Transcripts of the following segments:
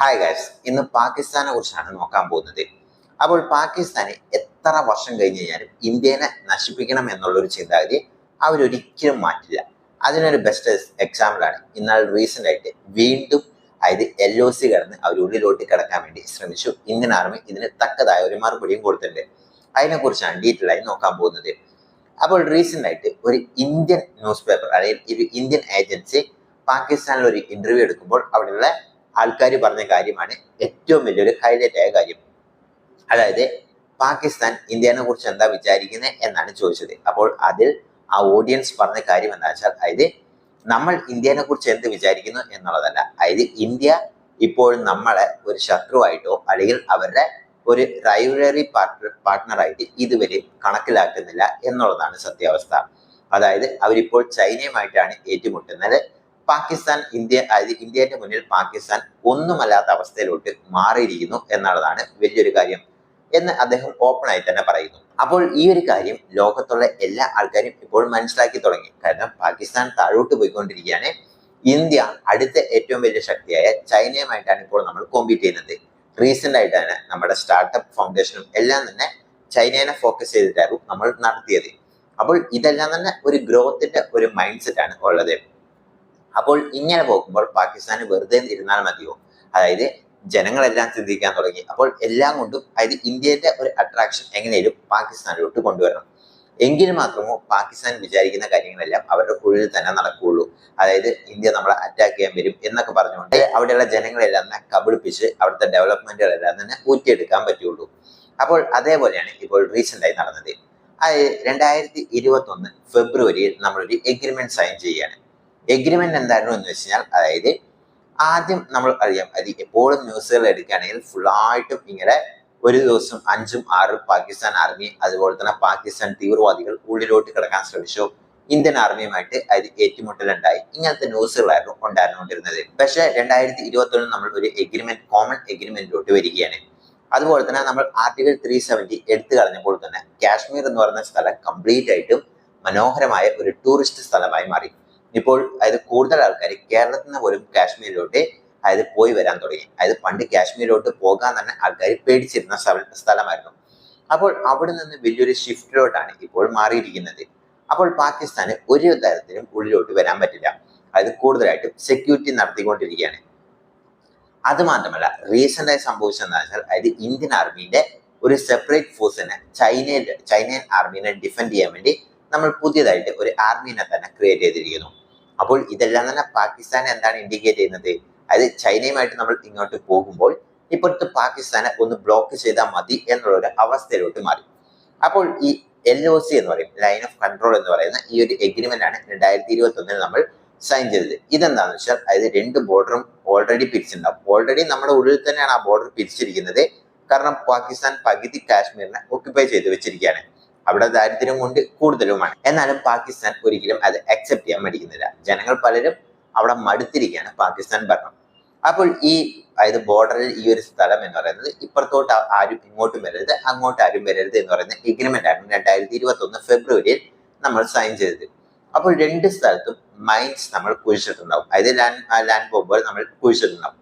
Hi guys ഇന്ന് പാകിസ്ഥാനെ കുറിച്ചാണ് നോക്കാൻ പോകുന്നത്. അപ്പോൾ പാകിസ്ഥാന് എത്ര വർഷം കഴിഞ്ഞ് കഴിഞ്ഞാലും ഇന്ത്യനെ നശിപ്പിക്കണം എന്നുള്ളൊരു ചിന്താഗതി അവരൊരിക്കലും മാറ്റില്ല. അതിനൊരു ബെസ്റ്റ് എക്സാമ്പിളാണ് ഇന്നാൾ റീസെന്റ് ആയിട്ട് വീണ്ടും അതായത് എൽ ഒ സി കടന്ന് അവർ ഉള്ളിലോട്ട് കിടക്കാൻ വേണ്ടി ശ്രമിച്ചു. ഇന്ത്യൻ ആർമി ഇതിന് തക്കതായ ഒരു മറുപടിയും കൊടുത്തിട്ടുണ്ട്. അതിനെക്കുറിച്ചാണ് ഡീറ്റെയിൽ ആയി നോക്കാൻ പോകുന്നത്. അപ്പോൾ റീസെന്റ് ആയിട്ട് ഒരു ഇന്ത്യൻ ന്യൂസ് പേപ്പർ അതായത് ഒരു ഇന്ത്യൻ ഏജൻസി പാകിസ്ഥാനിൽ ഒരു ഇന്റർവ്യൂ എടുക്കുമ്പോൾ അവിടെയുള്ള ആൾക്കാർ പറഞ്ഞ കാര്യമാണ് ഏറ്റവും വലിയൊരു ഹൈലൈറ്റ് ആയ കാര്യം. അതായത് പാകിസ്ഥാൻ ഇന്ത്യനെ കുറിച്ച് എന്താ വിചാരിക്കുന്നത് എന്നാണ് ചോദിച്ചത്. അപ്പോൾ അതിൽ ആ ഓഡിയൻസ് പറഞ്ഞ കാര്യം എന്താ വെച്ചാൽ അതായത് നമ്മൾ ഇന്ത്യനെ കുറിച്ച് എന്ത് വിചാരിക്കുന്നു എന്നുള്ളതല്ല. അതായത് ഇന്ത്യ ഇപ്പോൾ നമ്മളെ ഒരു ശത്രുവായിട്ടോ അല്ലെങ്കിൽ അവരുടെ ഒരു റൈവലറി പാർട്ണർ പാർട്ട്ണറായിട്ട് ഇതുവരെ കണക്കിലാക്കുന്നില്ല എന്നുള്ളതാണ് സത്യാവസ്ഥ. അതായത് അവരിപ്പോൾ ചൈനയുമായിട്ടാണ് ഏറ്റുമുട്ടുന്നത്. പാകിസ്ഥാൻ ഇന്ത്യ ഇന്ത്യന്റെ മുന്നിൽ പാകിസ്ഥാൻ ഒന്നുമല്ലാത്ത അവസ്ഥയിലോട്ട് മാറിയിരിക്കുന്നു എന്നുള്ളതാണ് വലിയൊരു കാര്യം എന്ന് അദ്ദേഹം ഓപ്പൺ ആയി തന്നെ പറയുന്നു. അപ്പോൾ ഈ ഒരു കാര്യം ലോകത്തുള്ള എല്ലാ ആൾക്കാരും ഇപ്പോൾ മനസ്സിലാക്കി തുടങ്ങി. കാരണം പാകിസ്ഥാൻ താഴോട്ട് പോയിക്കൊണ്ടിരിക്കുകയാണ്. ഇന്ത്യ അടുത്ത ഏറ്റവും വലിയ ശക്തിയായ ചൈനയുമായിട്ടാണ് ഇപ്പോൾ നമ്മൾ കോമ്പീറ്റ് ചെയ്യുന്നത്. റീസെന്റ് ആയിട്ടാണ് നമ്മുടെ സ്റ്റാർട്ടപ്പ് ഫൗണ്ടേഷനും എല്ലാം തന്നെ ചൈനയെ ഫോക്കസ് ചെയ്തിട്ടായിരുന്നു നമ്മൾ നടത്തിയത്. അപ്പോൾ ഇതെല്ലാം തന്നെ ഒരു ഗ്രോത്തിന്റെ ഒരു മൈൻഡ് സെറ്റ് ആണ് ഉള്ളത്. അപ്പോൾ ഇങ്ങനെ പോകുമ്പോൾ പാകിസ്ഥാന് വെറുതെ ഇരുന്നാൽ മതിയോ? അതായത് ജനങ്ങളെല്ലാം ചിന്തിക്കാൻ തുടങ്ങി. അപ്പോൾ എല്ലാം കൊണ്ടും അതായത് ഇന്ത്യയുടെ ഒരു അട്രാക്ഷൻ എങ്ങനെയും പാകിസ്ഥാനിലോട്ട് കൊണ്ടുവരണം. എങ്കിൽ മാത്രമോ പാകിസ്ഥാൻ വിചാരിക്കുന്ന കാര്യങ്ങളെല്ലാം അവരുടെ ഉള്ളിൽ തന്നെ നടക്കുകയുള്ളൂ. അതായത് ഇന്ത്യ നമ്മളെ അറ്റാക്ക് ചെയ്യാൻ വരും എന്നൊക്കെ പറഞ്ഞുകൊണ്ട് അവിടെയുള്ള ജനങ്ങളെല്ലാം തന്നെ കബളിപ്പിച്ച് അവിടുത്തെ ഡെവലപ്മെന്റുകളെല്ലാം തന്നെ ഊറ്റിയെടുക്കാൻ പറ്റുള്ളൂ. അപ്പോൾ അതേപോലെയാണ് ഇപ്പോൾ റീസെന്റ് ആയി നടന്നത്. രണ്ടായിരത്തി ഇരുപത്തി ഒന്ന് ഫെബ്രുവരിയിൽ നമ്മളൊരു എഗ്രിമെന്റ് സൈൻ ചെയ്യുകയാണ്. എഗ്രിമെന്റ് എന്തായിരുന്നു എന്ന് വെച്ച് കഴിഞ്ഞാൽ അതായത് ആദ്യം നമ്മൾ അറിയാം അത് എപ്പോഴും ന്യൂസുകൾ എടുക്കുകയാണെങ്കിൽ ഫുള്ളായിട്ടും ഇങ്ങനെ ഒരു ദിവസം അഞ്ചും ആറും പാകിസ്ഥാൻ ആർമി അതുപോലെ തന്നെ പാകിസ്ഥാൻ തീവ്രവാദികൾ ഉള്ളിലോട്ട് കിടക്കാൻ ശ്രമിച്ചു. ഇന്ത്യൻ ആർമിയുമായിട്ട് അത് ഏറ്റുമുട്ടലുണ്ടായി. ഇങ്ങനത്തെ ന്യൂസുകളായിരുന്നു ഉണ്ടായിരുന്നുകൊണ്ടിരുന്നത്. പക്ഷെ രണ്ടായിരത്തി ഇരുപത്തി ഒന്നിൽ നമ്മൾ ഒരു എഗ്രിമെന്റ് കോമൺ എഗ്രിമെന്റിലോട്ട് വരികയാണ്. അതുപോലെ തന്നെ നമ്മൾ ആർട്ടിക്കൽ ത്രീ സെവന്റി എടുത്തു കളഞ്ഞപ്പോൾ തന്നെ കാശ്മീർ എന്ന് പറയുന്ന സ്ഥലം കംപ്ലീറ്റ് ആയിട്ടും മനോഹരമായ ഒരു ടൂറിസ്റ്റ് സ്ഥലമായി മാറി. ഇപ്പോൾ അതായത് കൂടുതൽ ആൾക്കാർ കേരളത്തിൽ നിന്ന് പോലും കാശ്മീരിലോട്ട് അതായത് പോയി വരാൻ തുടങ്ങി. അതായത് പണ്ട് കാശ്മീരിലോട്ട് പോകാൻ തന്നെ ആൾക്കാർ പേടിച്ചിരുന്ന സ്ഥലമായിരുന്നു. അപ്പോൾ അവിടെ നിന്ന് വലിയൊരു ഷിഫ്റ്റിലോട്ടാണ് ഇപ്പോൾ മാറിയിരിക്കുന്നത്. അപ്പോൾ പാകിസ്ഥാന് ഒരു തരത്തിലും ഉള്ളിലോട്ട് വരാൻ പറ്റില്ല. അതായത് കൂടുതലായിട്ടും സെക്യൂരിറ്റി നടത്തിക്കൊണ്ടിരിക്കുകയാണ്. അത് മാത്രമല്ല റീസെന്റ് ആയി സംഭവിച്ചതെന്ന് വെച്ചാൽ അതായത് ഇന്ത്യൻ ആർമിയുടെ ഒരു സെപ്പറേറ്റ് ഫോഴ്സിനെ ചൈനയിൽ ചൈനയൻ ആർമീനെ ഡിഫെൻഡ് ചെയ്യാൻ വേണ്ടി നമ്മൾ പുതിയതായിട്ട് ഒരു ആർമീനെ തന്നെ ക്രിയേറ്റ് ചെയ്തിരിക്കുന്നു. അപ്പോൾ ഇതെല്ലാം തന്നെ പാകിസ്ഥാൻ എന്താണ് ഇൻഡിക്കേറ്റ് ചെയ്യുന്നത്? അതായത് ചൈനയുമായിട്ട് നമ്മൾ ഇങ്ങോട്ട് പോകുമ്പോൾ ഇപ്പോഴത്തെ പാകിസ്ഥാനെ ഒന്ന് ബ്ലോക്ക് ചെയ്താൽ മതി എന്നുള്ള ഒരു അവസ്ഥയിലോട്ട് മാറി. അപ്പോൾ ഈ എൽ ഒ സി എന്ന് പറയും ലൈൻ ഓഫ് കൺട്രോൾ എന്ന് പറയുന്ന ഈ ഒരു എഗ്രിമെന്റ് ആണ് രണ്ടായിരത്തി ഇരുപത്തി ഒന്നിൽ നമ്മൾ സൈൻ ചെയ്തത്. ഇതെന്താണെന്ന് വെച്ചാൽ അതായത് രണ്ട് ബോർഡറും ഓൾറെഡി പിരിച്ചിട്ടുണ്ടാവും. ഓൾറെഡി നമ്മുടെ ഉള്ളിൽ തന്നെയാണ് ആ ബോർഡർ പിരിച്ചിരിക്കുന്നത്. കാരണം പാകിസ്ഥാൻ പകുതി കാശ്മീരിനെ ഒക്യുപ്പൈ ചെയ്ത് വെച്ചിരിക്കുകയാണ്. അവിടെ ദാരിദ്ര്യം കൊണ്ട് കൂടുതലുമാണ്. എന്നാലും പാകിസ്ഥാൻ ഒരിക്കലും അത് അക്സെപ്റ്റ് ചെയ്യാൻ മടിക്കുന്നില്ല. ജനങ്ങൾ പലരും അവിടെ മടുത്തിരിക്കുകയാണ് പാകിസ്ഥാൻ ഭരണം. അപ്പോൾ ഈ അതായത് ബോർഡറിൽ ഈ ഒരു സ്ഥലം എന്ന് പറയുന്നത് ഇപ്പുറത്തോട്ട് ആരും ഇങ്ങോട്ടും വരരുത് അങ്ങോട്ട് ആരും വരരുത് എന്ന് പറയുന്ന എഗ്രിമെന്റ് ആണ് രണ്ടായിരത്തി ഇരുപത്തി ഒന്ന് ഫെബ്രുവരിയിൽ നമ്മൾ സൈൻ ചെയ്തത്. അപ്പോൾ രണ്ട് സ്ഥലത്തും മൈൻസ് നമ്മൾ കുഴിച്ചിട്ടുണ്ടാവും. അതായത് ലാൻഡ് ലാൻഡ് ബോംബുകൾ നമ്മൾ കുഴിച്ചിട്ടുണ്ടാവും.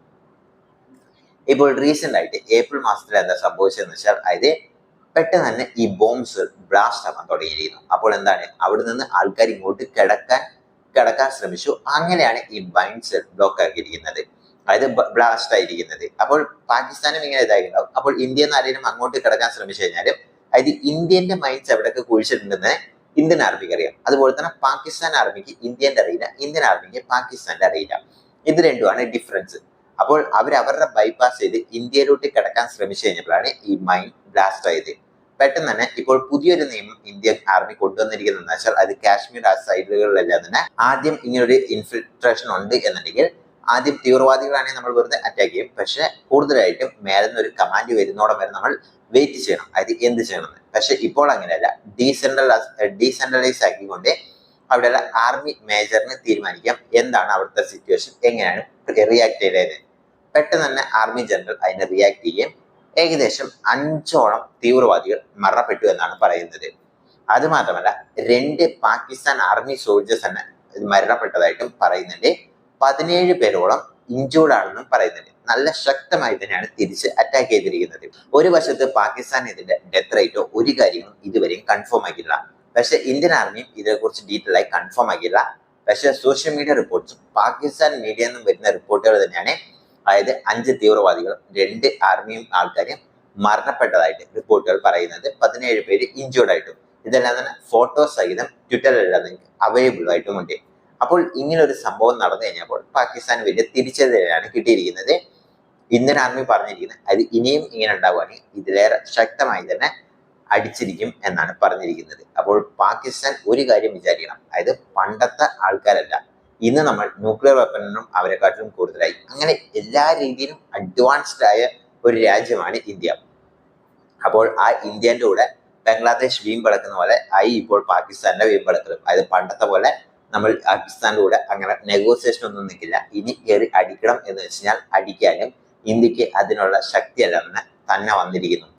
ഇപ്പോൾ റീസെന്റ് ആയിട്ട് ഏപ്രിൽ മാസത്തിൽ എന്താ സംഭവിച്ചതെന്ന് വെച്ചാൽ അതായത് പെട്ടെന്ന് തന്നെ ഈ ബോംബ്സ് ബ്ലാസ്റ്റ് ആവാൻ തുടങ്ങിയിരിക്കുന്നു. അപ്പോൾ എന്താണ്? അവിടെ നിന്ന് ആൾക്കാർ ഇങ്ങോട്ട് കിടക്കാൻ കിടക്കാൻ ശ്രമിച്ചു. അങ്ങനെയാണ് ഈ ബൈൻസ് ബ്ലോക്ക് ആക്കിയിരിക്കുന്നത്. അതായത് ബ്ലാസ്റ്റ് ആയിരിക്കുന്നത്. അപ്പോൾ പാകിസ്ഥാനും ഇങ്ങനെ ഇതായിട്ടുണ്ടാവും. അപ്പോൾ ഇന്ത്യ ആരെങ്കിലും അങ്ങോട്ട് കിടക്കാൻ ശ്രമിച്ചു കഴിഞ്ഞാൽ അതായത് ഇന്ത്യന്റെ മൈൻസ് എവിടെയൊക്കെ കുഴിച്ചിട്ടുണ്ടെന്ന് ഇന്ത്യൻ ആർമിക്ക് അറിയാം. അതുപോലെ തന്നെ പാകിസ്ഥാൻ ആർമിക്ക് ഇന്ത്യന്റെ അറിയില്ല. ഇന്ത്യൻ ആർമിക്ക് പാകിസ്ഥാന്റെ അറിയില്ല. ഇത് രണ്ടുമാണ് ഡിഫറൻസ് അപ്പോൾ അവർ അവരുടെ ബൈപ്പാസ് ചെയ്ത് ഇന്ത്യയിലോട്ട് കിടക്കാൻ ശ്രമിച്ചു കഴിഞ്ഞപ്പോഴാണ് ഈ മൈൻ ബ്ലാസ്റ്റ് ആയത്. പെട്ടെന്ന് തന്നെ ഇപ്പോൾ പുതിയൊരു നിയമം ഇന്ത്യൻ ആർമി കൊണ്ടുവന്നിരിക്കുന്നത് വെച്ചാൽ അത് കാശ്മീർ ആ സൈഡുകളിലെല്ലാം തന്നെ ആദ്യം ഇങ്ങനൊരു ഇൻഫിൽട്രേഷൻ ഉണ്ട് എന്നുണ്ടെങ്കിൽ ആദ്യം തീവ്രവാദികളാണെങ്കിൽ നമ്മൾ വെറുതെ അറ്റാക്ക് ചെയ്യും. പക്ഷെ കൂടുതലായിട്ടും മേലെ നിന്ന് ഒരു കമാൻഡ് വരുന്നോടം വരെ നമ്മൾ വെയിറ്റ് ചെയ്യണം. അതായത് എന്ത് ചെയ്യണം പക്ഷെ ഇപ്പോൾ അങ്ങനെയല്ല. ഡീസെൻട്രലൈസ് ഡീസെൻട്രലൈസ് ആക്കിക്കൊണ്ട് അവിടെയുള്ള ആർമി മേജറിന് തീരുമാനിക്കാം. എന്താണ് അവിടുത്തെ സിറ്റുവേഷൻ എങ്ങനെയാണ് റിയാക്ട് ചെയ്തത്? പെട്ടെന്ന് തന്നെ ആർമി ജനറൽ അതിനെ റിയാക്ട് ചെയ്യുകയും ഏകദേശം അഞ്ചോളം തീവ്രവാദികൾ മരണപ്പെട്ടു എന്നാണ് പറയുന്നത്. അതുമാത്രമല്ല രണ്ട് പാകിസ്ഥാൻ ആർമി സോൾജേഴ്സ് തന്നെ മരണപ്പെട്ടതായിട്ടും പറയുന്നുണ്ട്. പതിനേഴ് പേരോളം ഇഞ്ചൂർഡ് ആണെന്നും പറയുന്നുണ്ട്. നല്ല ശക്തമായി തന്നെയാണ് തിരിച്ച് അറ്റാക്ക് ചെയ്തിരിക്കുന്നത്. ഒരു വശത്ത് പാകിസ്ഥാൻ ഇതിന്റെ ഡെത്ത് റേറ്റോ ഒരു കാര്യങ്ങളും ഇതുവരെയും കൺഫേം ആക്കിയില്ല പക്ഷെ ഇന്ത്യൻ ആർമിയും ഇതിനെക്കുറിച്ച് ഡീറ്റെയിൽ ആയി കൺഫേം ആക്കിയില്ല പക്ഷെ സോഷ്യൽ മീഡിയ റിപ്പോർട്ട്സും പാകിസ്ഥാൻ മീഡിയ എന്നും വരുന്ന റിപ്പോർട്ടുകൾ തന്നെയാണ് അതായത് അഞ്ച് തീവ്രവാദികളും രണ്ട് ആർമിയും ആൾക്കാരും മരണപ്പെട്ടതായിട്ട് റിപ്പോർട്ടുകൾ പറയുന്നത് പതിനേഴ് പേര് ഇഞ്ചേർഡ് ആയിട്ടും ഇതെല്ലാം തന്നെ ഫോട്ടോ സഹിതം ട്വിറ്ററിലെല്ലാം നിങ്ങൾക്ക് അവൈലബിൾ ആയിട്ടുമുണ്ട് അപ്പോൾ ഇങ്ങനെ ഒരു സംഭവം നടന്നു കഴിഞ്ഞപ്പോൾ പാകിസ്ഥാൻ വലിയ തിരിച്ചറിയാണ് കിട്ടിയിരിക്കുന്നത്. ഇന്ത്യൻ ആർമി പറഞ്ഞിരിക്കുന്നത് അത് ഇനിയും ഇങ്ങനെ ഉണ്ടാവുകയാണെങ്കിൽ ഇതിലേറെ ശക്തമായി തന്നെ അടിച്ചിരിക്കും എന്നാണ് പറഞ്ഞിരിക്കുന്നത്. അപ്പോൾ പാകിസ്ഥാൻ ഒരു കാര്യം വിചാരിക്കണം അതായത് പണ്ടത്തെ ആൾക്കാരല്ല ഇന്ന് നമ്മൾ ന്യൂക്ലിയർ വെപ്പണിനും അവരെക്കാട്ടിലും കൂടുതലായി. അങ്ങനെ എല്ലാ രീതിയിലും അഡ്വാൻസ്ഡ് ആയ ഒരു രാജ്യമാണ് ഇന്ത്യ. അപ്പോൾ ആ ഇന്ത്യന്റെ കൂടെ ബംഗ്ലാദേശ് വീമ്പളക്കുന്ന പോലെ ആയി ഇപ്പോൾ പാകിസ്ഥാന്റെ വീമ്പളക്കലും അതായത് പണ്ടത്തെ പോലെ നമ്മൾ പാകിസ്ഥാന്റെ കൂടെ അങ്ങനെ നെഗോസിയേഷൻ ഒന്നും നിൽക്കില്ല. ഇനി കയറി അടിക്കണം എന്ന് വെച്ച് കഴിഞ്ഞാൽ അടിക്കാനും ഇന്ത്യയ്ക്ക് അതിനുള്ള ശക്തിയല്ലെന്ന് തന്നെ വന്നിരിക്കുന്നു.